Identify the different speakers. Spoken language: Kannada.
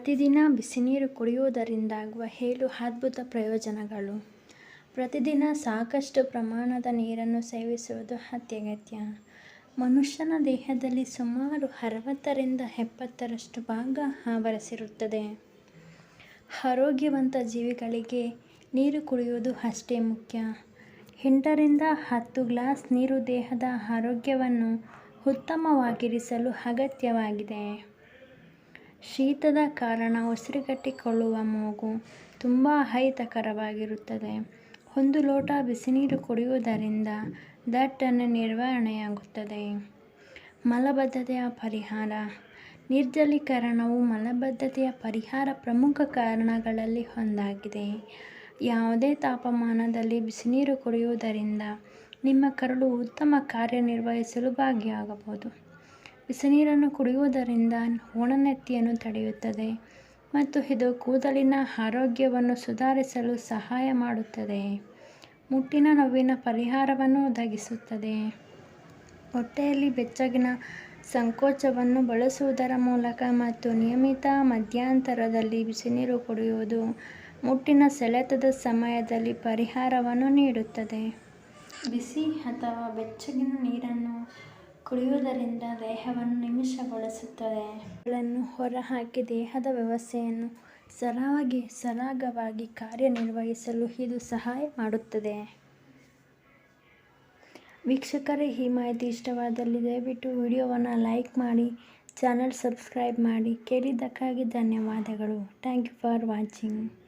Speaker 1: ಪ್ರತಿದಿನ ಬಿಸಿನೀರು ಕುಡಿಯುವುದರಿಂದಾಗುವ ಏಳು ಅದ್ಭುತ ಪ್ರಯೋಜನಗಳು. ಪ್ರತಿದಿನ ಸಾಕಷ್ಟು ಪ್ರಮಾಣದ ನೀರನ್ನು ಸೇವಿಸುವುದು ಅತ್ಯಗತ್ಯ. ಮನುಷ್ಯನ ದೇಹದಲ್ಲಿ ಸುಮಾರು ಅರವತ್ತರಿಂದ ಎಪ್ಪತ್ತರಷ್ಟು ಭಾಗ ಆವರಿಸಿರುತ್ತದೆ. ಆರೋಗ್ಯವಂತ ಜೀವಿಗಳಿಗೆ ನೀರು ಕುಡಿಯುವುದು ಅಷ್ಟೇ ಮುಖ್ಯ. ಎಂಟರಿಂದ ಹತ್ತು ಗ್ಲಾಸ್ ನೀರು ದೇಹದ ಆರೋಗ್ಯವನ್ನು ಉತ್ತಮವಾಗಿರಿಸಲು ಅಗತ್ಯವಾಗಿದೆ. ಶೀತದ ಕಾರಣ ಉಸಿರುಗಟ್ಟಿಕೊಳ್ಳುವ ಮೂಗು ತುಂಬ ಅಹಿತಕರವಾಗಿರುತ್ತದೆ. ಒಂದು ಲೋಟ ಬಿಸಿನೀರು ಕುಡಿಯುವುದರಿಂದ ದಟ್ಟಣೆ ನಿರ್ವಹಣೆಯಾಗುತ್ತದೆ. ಮಲಬದ್ಧತೆಯ ಪರಿಹಾರ. ನಿರ್ಜಲೀಕರಣವು ಮಲಬದ್ಧತೆಯ ಪರಿಹಾರ ಪ್ರಮುಖ ಕಾರಣಗಳಲ್ಲಿ ಒಂದಾಗಿದೆ. ಯಾವುದೇ ತಾಪಮಾನದಲ್ಲಿ ಬಿಸಿನೀರು ಕುಡಿಯುವುದರಿಂದ ನಿಮ್ಮ ಕರಳು ಉತ್ತಮ ಕಾರ್ಯನಿರ್ವಹಿಸಲು ಭಾಗಿಯಾಗಬಹುದು. ಬಿಸಿನೀರನ್ನು ಕುಡಿಯುವುದರಿಂದ ಒಣನೆತ್ತಿಯನ್ನು ತಡೆಯುತ್ತದೆ ಮತ್ತು ಇದು ಕೂದಲಿನ ಆರೋಗ್ಯವನ್ನು ಸುಧಾರಿಸಲು ಸಹಾಯ ಮಾಡುತ್ತದೆ. ಮುಟ್ಟಿನ ನೋವಿನ ಪರಿಹಾರವನ್ನು ಒದಗಿಸುತ್ತದೆ. ಹೊಟ್ಟೆಯಲ್ಲಿ ಬೆಚ್ಚಗಿನ ಸಂಕೋಚವನ್ನು ಬಳಸುವುದರ ಮೂಲಕ ಮತ್ತು ನಿಯಮಿತ ಮಧ್ಯಂತರದಲ್ಲಿ ಬಿಸಿನೀರು ಕುಡಿಯುವುದು ಮುಟ್ಟಿನ ಸೆಳೆತದ ಸಮಯದಲ್ಲಿ ಪರಿಹಾರವನ್ನು ನೀಡುತ್ತದೆ. ಬಿಸಿ ಅಥವಾ ಬೆಚ್ಚಗಿನ ನೀರನ್ನು ಕುಡಿಯುವುದರಿಂದ ದೇಹವನ್ನು ನಿಮಿಷಗೊಳಿಸುತ್ತದೆ. ಗಳನ್ನು ಹೊರಹಾಕಿ ದೇಹದ ವ್ಯವಸ್ಥೆಯನ್ನು ಸರಾಗಿ, ಸರಾಗವಾಗಿ ಕಾರ್ಯನಿರ್ವಹಿಸಲು ಇದು ಸಹಾಯ ಮಾಡುತ್ತದೆ. ವೀಕ್ಷಕರೇ, ಈ ಮಾಹಿತಿ ಇಷ್ಟವಾದಲ್ಲಿ ದಯವಿಟ್ಟು ವಿಡಿಯೋವನ್ನು ಲೈಕ್ ಮಾಡಿ, ಚಾನಲ್ ಸಬ್ಸ್ಕ್ರೈಬ್ ಮಾಡಿ. ಕೇಳಿದ್ದಕ್ಕಾಗಿ ಧನ್ಯವಾದಗಳು. Thank you for watching.